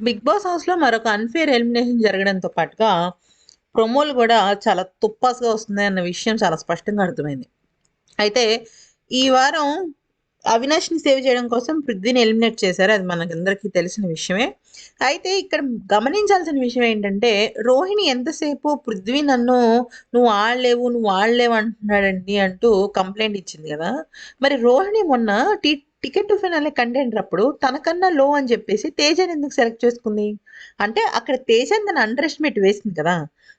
Big boss హౌస్‌లో మరొక unfair elimination జరగడంతో పాటుగా, ప్రొమోలు కూడా చాలా తుప్పాసుగా వస్తున్నాయి అన్న విషయం చాలా స్పష్టంగా అర్థమైంది. అయితే ఈ వారం అవినాష్‌ని సేవ్ చేయడం కోసం పృథ్వీని ఎలిమినేట్ చేశారు. అది మనకందరికీ తెలిసిన విషయమే. అయితే ఇక్కడ గమనించాల్సిన విషయం ఏంటంటే, రోహిణి ఎంతసేపు పృథ్వీ నన్ను "నువ్వు ఆడలేవు, నువ్వు ఆడలేవు" అంటున్నాడండి అంటూ కంప్లైంట్ ఇచ్చింది కదా మరి రోహిణి మొన్న T ticket to finale content అప్పుడు తనకన్నా లో అని చెప్పేసి తేజని ఎందుకు సెలెక్ట్ చేసుకుంది? అంటే అక్కడ తేజని తన అండర్ ఎస్టిమేట్ వేసింది కదా!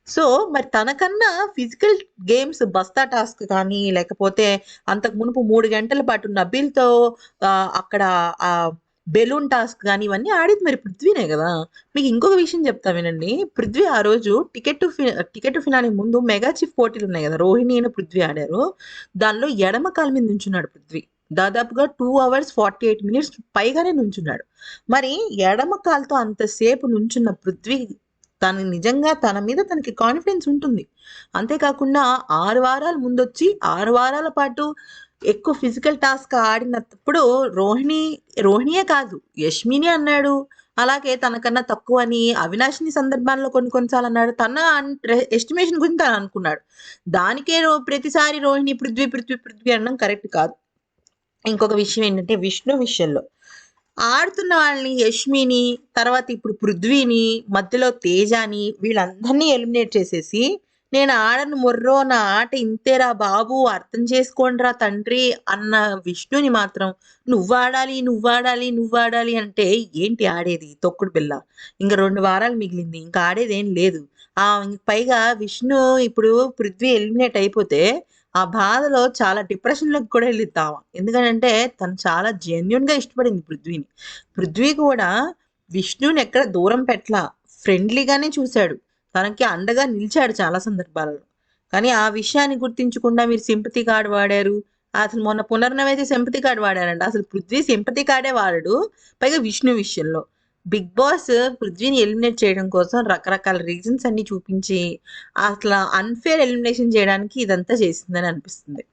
సో, మరి తనకన్నా ఫిజికల్ గేమ్స్ బస్తా టాస్క్ కానీ, లేకపోతే అంతకు మునుపు మూడు గంటల పాటు నబీల్‌తో అక్కడ ఆ బెలూన్ టాస్క్ కానీ ఇవన్నీ ఆడేది మరి పృథ్వీనే కదా మీకు ఇంకొక విషయం చెప్తా వినండి. పృథ్వీ ఆ రోజు ticket to ticket to finale ముందు మెగా చీఫ్ కదా రోహిణి అయిన పృథ్వీ ఆడారు. దానిలో ఎడమ కాలు మీద నుంచున్నాడు పృథ్వీ. దాదాపుగా టూ అవర్స్ 48 మినిట్స్ పైగానే నుంచున్నాడు. మరి ఎడమ కాలుతో అంతసేపు నుంచున్న పృథ్వీ తను నిజంగా తన మీద తనకి కాన్ఫిడెన్స్ ఉంటుంది. అంతేకాకుండా ఆరు వారాలు ముందొచ్చి ఆరు వారాల పాటు ఎక్కువ ఫిజికల్ టాస్క్ ఆడినప్పుడు రోహిణి రోహిణియే కాదు యష్మిని అన్నాడు. అలాగే తనకన్నా తక్కువ అని అవినాష్‌ని సందర్భాల్లో కొన్ని కొన్ని అన్నాడు. తన ఎస్టిమేషన్ గురించి తను అనుకున్నాడు. దానికే రో ప్రతిసారి రోహిణి పృథ్వీ, పృథ్వీ, పృథ్వీ అనడం కరెక్ట్ కాదు. ఇంకొక విషయం ఏంటంటే విష్ణు విషయంలో. ఆడుతున్న వాళ్ళని యష్మిని, తర్వాత ఇప్పుడు పృథ్వీని, మధ్యలో తేజాని వీళ్ళందరినీ ఎలిమినేట్ చేసేసి, నేను ఆడను మొర్రో నా ఆట ఇంతేరా బాబు అర్థం చేసుకోండిరా తండ్రి అన్న విష్ణుని మాత్రం నువ్వాడాలి, నువ్వాడాలి, నువ్వాడాలి అంటే ఏంటి ఆడేది తొక్కుడు బిల్ల ఇంకా రెండు వారాలు మిగిలింది. ఇంకా ఆడేదేం లేదు. ఆ పైగా విష్ణు ఇప్పుడు పృథ్వీ ఎలిమినేట్ అయిపోతే ఆ బాధలో చాలా డిప్రెషన్‌లోకి కూడా వెళ్ళి తావా ఎందుకంటే తను చాలా జెన్యున్గా ఇష్టపడింది పృథ్వీని. పృథ్వీ కూడా విష్ణుని ఎక్కడ దూరం పెట్టలా. ఫ్రెండ్లీగానే చూశాడు తనకి అండగా నిలిచాడు చాలా సందర్భాలలో. కానీ ఆ విషయాన్ని గుర్తించకుండా మీరు సింపతి కార్డు వాడారు. అసలు మొన్న పునర్నవైతే సింపతి కార్డు వాడారంట. అసలు పృథ్వీ సింపతి కార్డే వాడడు. పైగా విష్ణు విషయంలో. బిగ్ బాస్ పృథ్వీని ఎలిమినేట్ చేయడం కోసం రకరకాల రీజన్స్ అన్ని చూపించి, అసలు అన్‌ఫెయిర్ ఎలిమినేషన్ చేయడానికి ఇదంతా చేసిందని అనిపిస్తుంది.